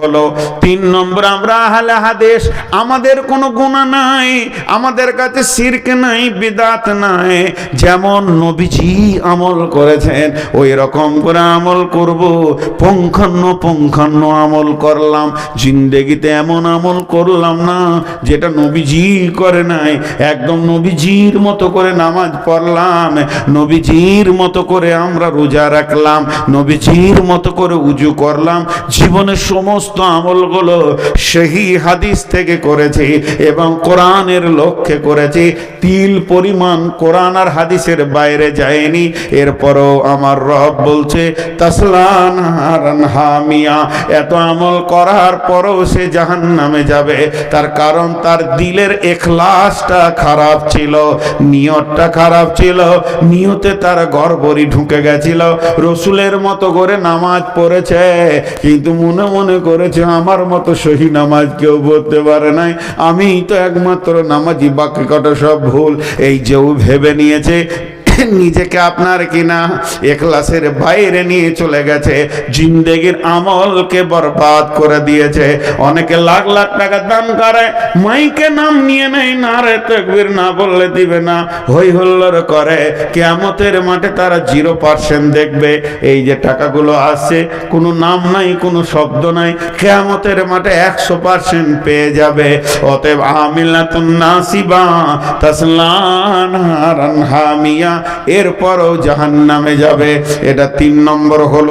হলো, তিন নম্বর, আমরা আহলে হাদিস, আমাদের কোনো গুণা নাই, আমাদের কাছে শিরক নাই, বিদাত নাই। যেমন নবীজি আমল করেছেন ওই রকম করে আমল করব। পঙ্খান্ন পঙ্খান্ন আমল করলাম, জিন্দেগিতে এমন আমল করলাম না, যেটা নবীজি করে নাই। একদম নবীজির মতো করে নামাজ পড়লাম, নবীজির মতো করে আমরা রোজা রাখলাম, নবীজির মতো করে উজু করলাম। জীবনের সমস্ত আমলগুলো সেই হাদিস থেকে করেছি এবং কোরআনের লক্ষ্যে করেছি। তিল পরিমাণ কোরআন আর হাদিসের বাইরে যায়নি। এরপরও আমার রব বলছে, তাসলান হারান হামিয়া এত আমল করার পরও সে জাহান নামে যাবে। তার কারণ তার দিলের এখলাসটা খারাপ ছিল, নিয়তটা খারাপ ছিল, নিয়তে তার গড়বড়ি ঢুকে গেছিল। রসুলের মতো করে নামাজ পড়েছে, কিন্তু মনে মনে করেছে, আমার মতো সহি নামাজ কেউ বলতে পারে নাই। আমি তো একমাত্র নামাজি, বাকি কটা সব ভুল। এই যেও ভেবে নিয়েছে নিজেকে আপনার কিনা এখলাসের বাইরে নিয়ে চলে গেছে। জিন্দেগির আমলকে বরবাদ করে দিয়েছে। অনেকে লাখ লাখ টাকা দান করে, মাইকে নাম নিয়ে নেই না রে তকবির না বললে দিবে না। হই হল্লোর করে। কেয়ামতের মাঠে তারা জিরো পার্সেন্ট দেখবে। এই যে টাকাগুলো আসছে কোনো নাম নাই, কোনো শব্দ নাই, কেয়ামতের মাঠে একশো পার্সেন্ট পেয়ে যাবে। অতএব আমিলাতুন নাসিবা, তাসলান হামিয়া এরপরও জাহান নামে যাবে। এটা তিন নম্বর হলো